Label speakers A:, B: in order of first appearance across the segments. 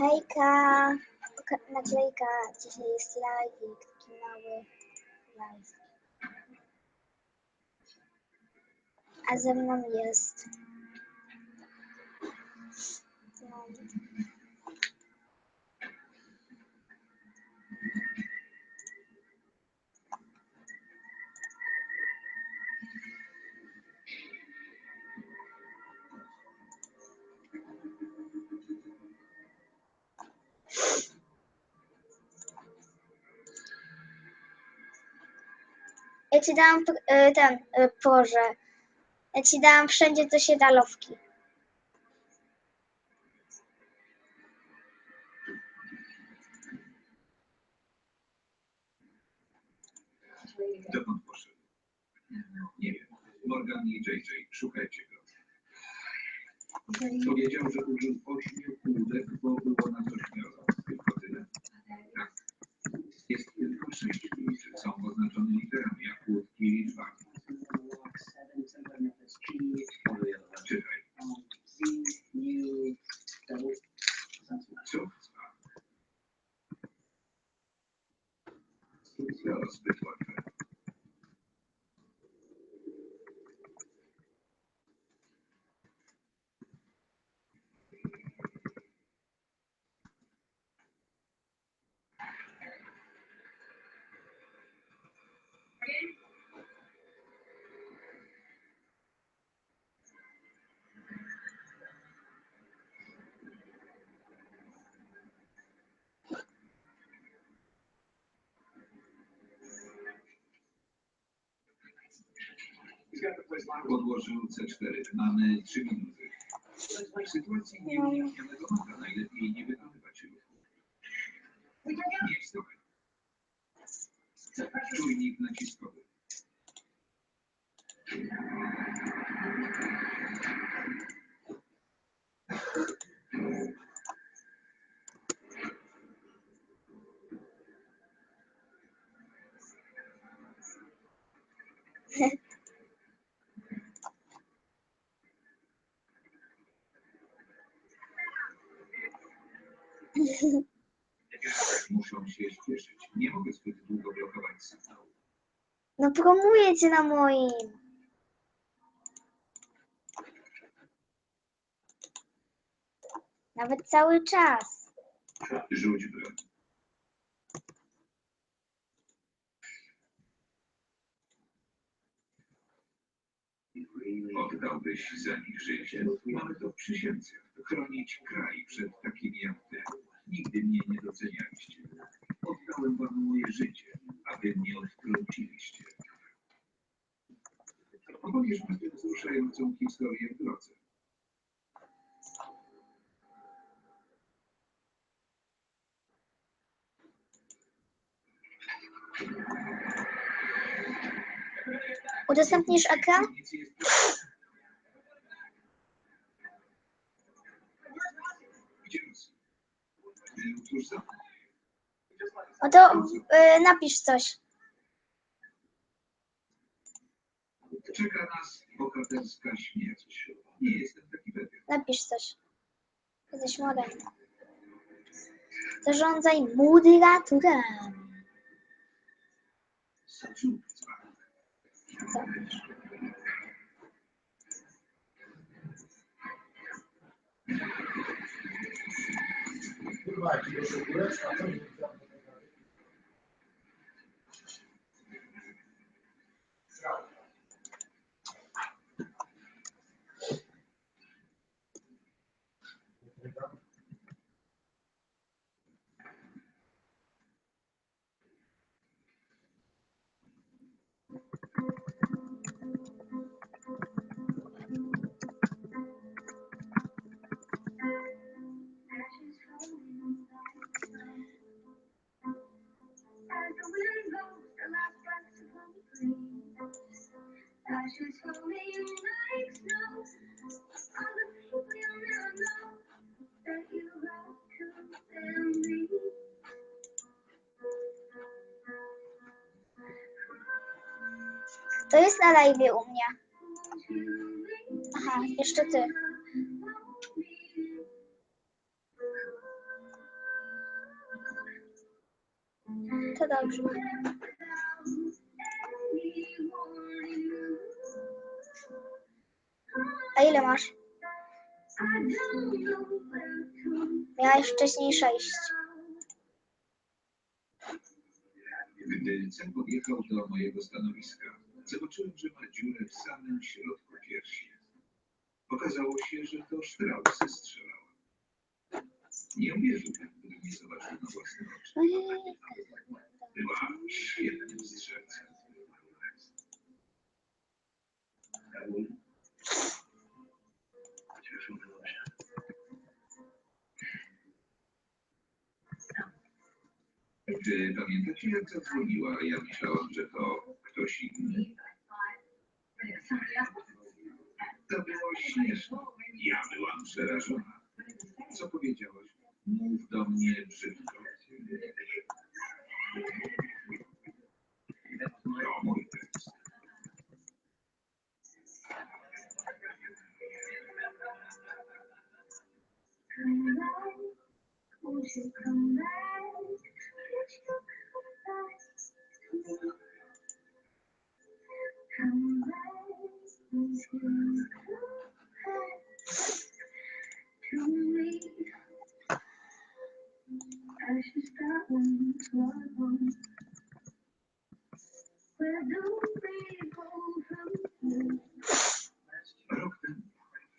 A: Hejka, naklejka, dzisiaj jest live, taki mały live. A ze mną jest... No, Ja ci dałam y, ten, Boże, ja ci dałam wszędzie, co się da lowki.
B: Dokąd poszedł? Nie wiem. Morgan i JJ, szukajcie go. Powiedział, że użył ośmiu kłódek, bo było nas ośmioro. Tylko tyle. Tak. Jest tylko sześć kluczy. Są oznaczone literami, a kłódki liczbami. Czytaj. Podłożył C4. Mamy trzy minuty. W sytuacji nieuniknionego maga najlepiej nie wykonywać ruchu. Nie stopy. Czujnik naciskowy. się śpieszyć. Nie mogę zbyt długo blokować sygnału.
A: No promuję cię na moim. Nawet cały czas.
B: Rzuć broń. Oddałbyś za nich życie. Mamy to w przysiędze. Chronić kraj przed takimi jak ty. Nigdy mnie nie docenialiście. Oddałem wam moje życie, a wy mnie odtrąciliście. Opowiesz mi tę wzruszającą historię w drodze.
A: Udostępnisz ekran?
B: Był tuż za mną.
A: No to y, napisz coś.
B: Czeka nas bohaterska śmierć. Nie jestem taki pewien.
A: Napisz coś. Jesteś młodym. Zarządzaj moderatorem. Zapisz.
C: Kurwa, jaki jest To
A: jest na live u mnie. Aha, jeszcze ty. To dobrze. Ile masz? Miałeś wcześniej sześć.
B: Gdy cel podjechał do mojego stanowiska, zobaczyłem, że ma dziurę w samym środku piersi. Okazało się, że to sztrał zestrzelała. Nie uwierzyłbym, gdybym nie zobaczył na własne oczy. Była świetnym strzelcem. Czy pamiętacie, jak zadzwoniła? Ja myślałam, że to ktoś inny. To było śmieszne. Ja byłam przerażona. Co powiedziałaś? Mów do mnie brzydko. To mój tekst.
D: Come
B: W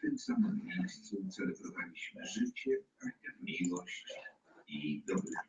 B: tym samym miejscu celebrowaliśmy życie, miłość i dobrych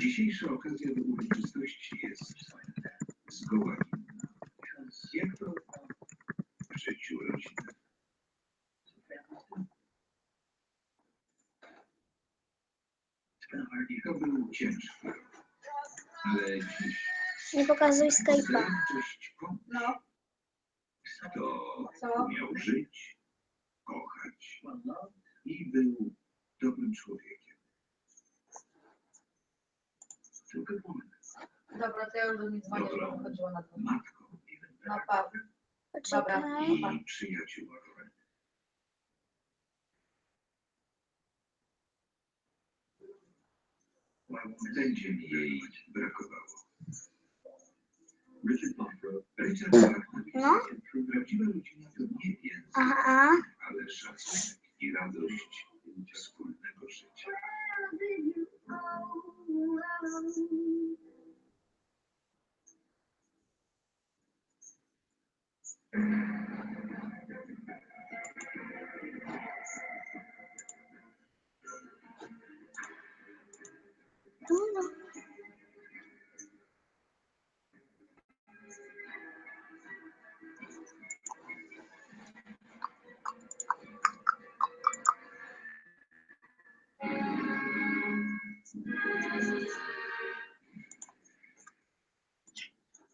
B: Dzisiejsza okazja do uroczystości jest zgoła inna. Jak to w życiu rodziny? To był ciężki rok, ale dziś
A: Nie pokazuj Skype'a.
B: komuś,
E: No,
B: kto
E: co?
B: umiał żyć, kochać i był dobrym człowiekiem. Tylko moment,
E: Dobra, to ja już do niej dzwonię, żeby wychodziła na dwór.
B: matką
E: No pa.
A: Poczekaj.
B: i przyjaciółką. Będzie mi jej brakowało. Richard Bachman.
A: No.
B: Prawdziwa rodzina to nie więcej,
A: Aha.
B: ale szacunek i radość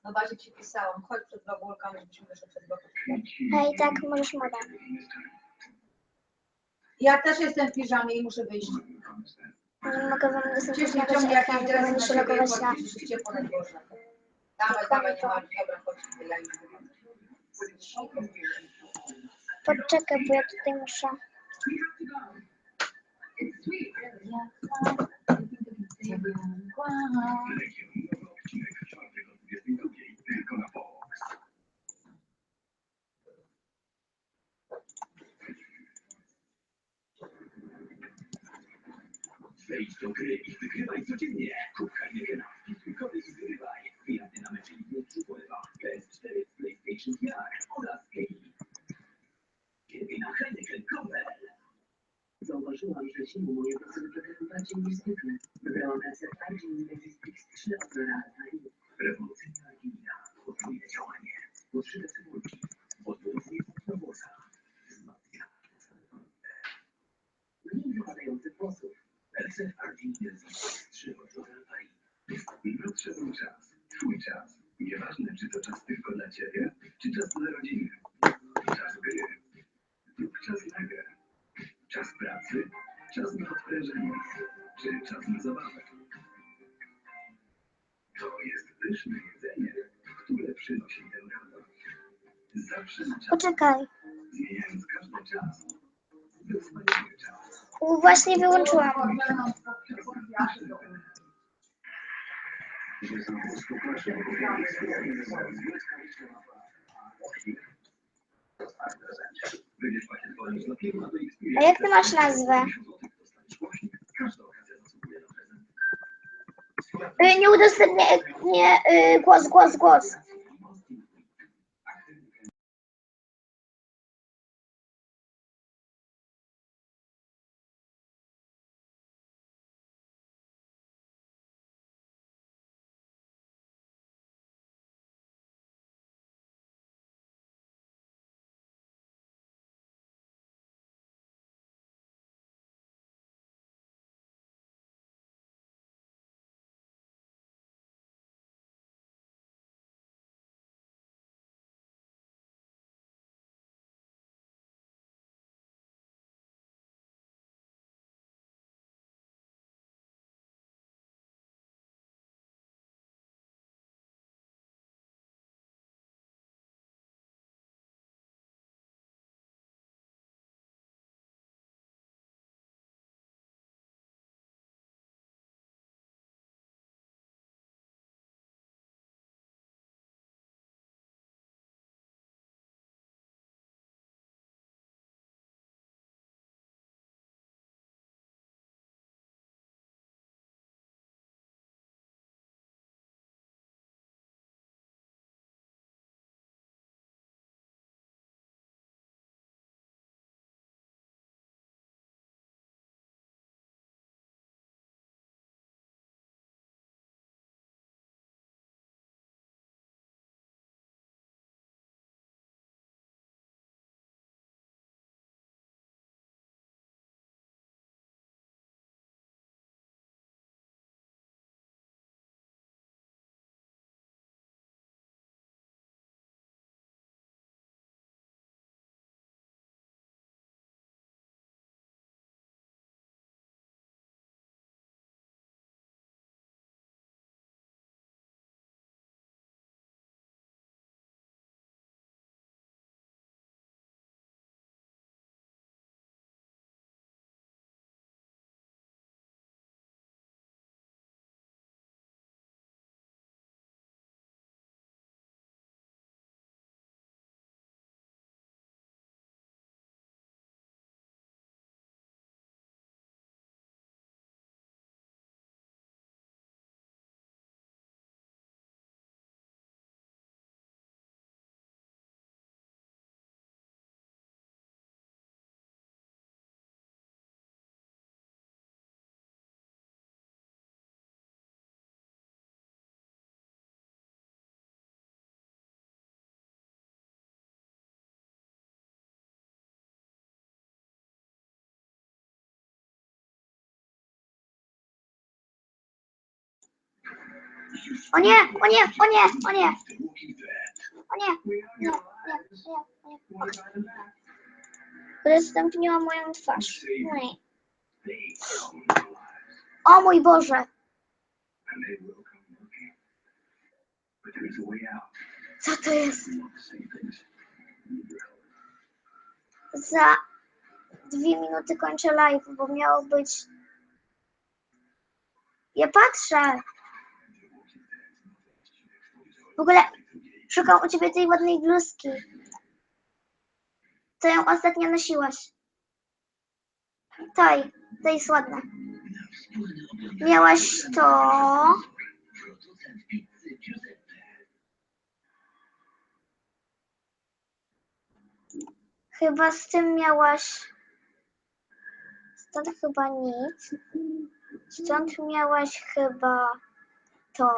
A: No
E: właśnie ci pisałam. Chodź przed bagulkami, żebyśmy wyszli przed blokiem.
A: Hej, tak, możesz moda.
E: Ja też jestem w piżamie i muszę wyjść.
A: Nie mogę wam
E: nie
A: nawet
E: ciągnie jakieś
A: ekranu, bo
E: dresy
A: będę się logować na...
E: się ciepło na dworze. Dawaj, dawaj, nie ma. Dobra, chodź, ja już wychodzę.
A: Poczekaj, bo ja tutaj muszę...
B: Tylko na Fox. Wejdź do gry i wygrywaj codziennie. Kup Heinekena, wpisuj kody i wyrywaj. Wyjazdy na mecze i wielki pływa. PS4, PlayStation VR oraz gaming. Kiedy na Heineken.pl
F: Zauważyłam, że zimą włosy wyglądają bardziej niż zwykle. Reset Argin Resistix 3 od Loralta i
B: Rewolucyjna linia. Podwójne działanie. Podszyte cebulki. Odbudowuje na włosach. Wzmacnia.
F: mniej wypadających włosów.
B: Argin Resistix 3 od Loralta i Nadszedł czas. Twój czas. Nieważne, czy to czas tylko dla ciebie, czy czas dla rodziny. Czas gry. Lub czas na grę. Czas pracy. Czas na odprężenie. Czy czas na zabawę. To jest pyszne jedzenie, które przynosi tę radość.
C: Zawsze na czas,
A: Poczekaj.
C: zmieniając każdy czas. Czas.
A: U, Właśnie wyłączyłam.
C: Znowu
A: A jak ty masz nazwę? Y, Nie udostępnię, nie, y, głos, głos, głos. O nie, o nie, o nie, o nie, o nie, nie, nie, nie, moją twarz. Nie. O mój Boże. Co to jest? Za dwie minuty kończę live, bo miało być. Ja patrzę. W ogóle szukam u ciebie tej ładnej bluzki. To ją ostatnio nosiłaś. Taj, to jest ładne. Miałaś to. Chyba z tym miałaś. Stąd chyba nic. Stąd miałaś chyba to.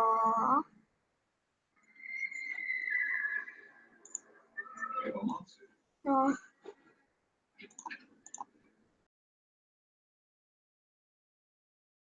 C: Pomocy.
A: No.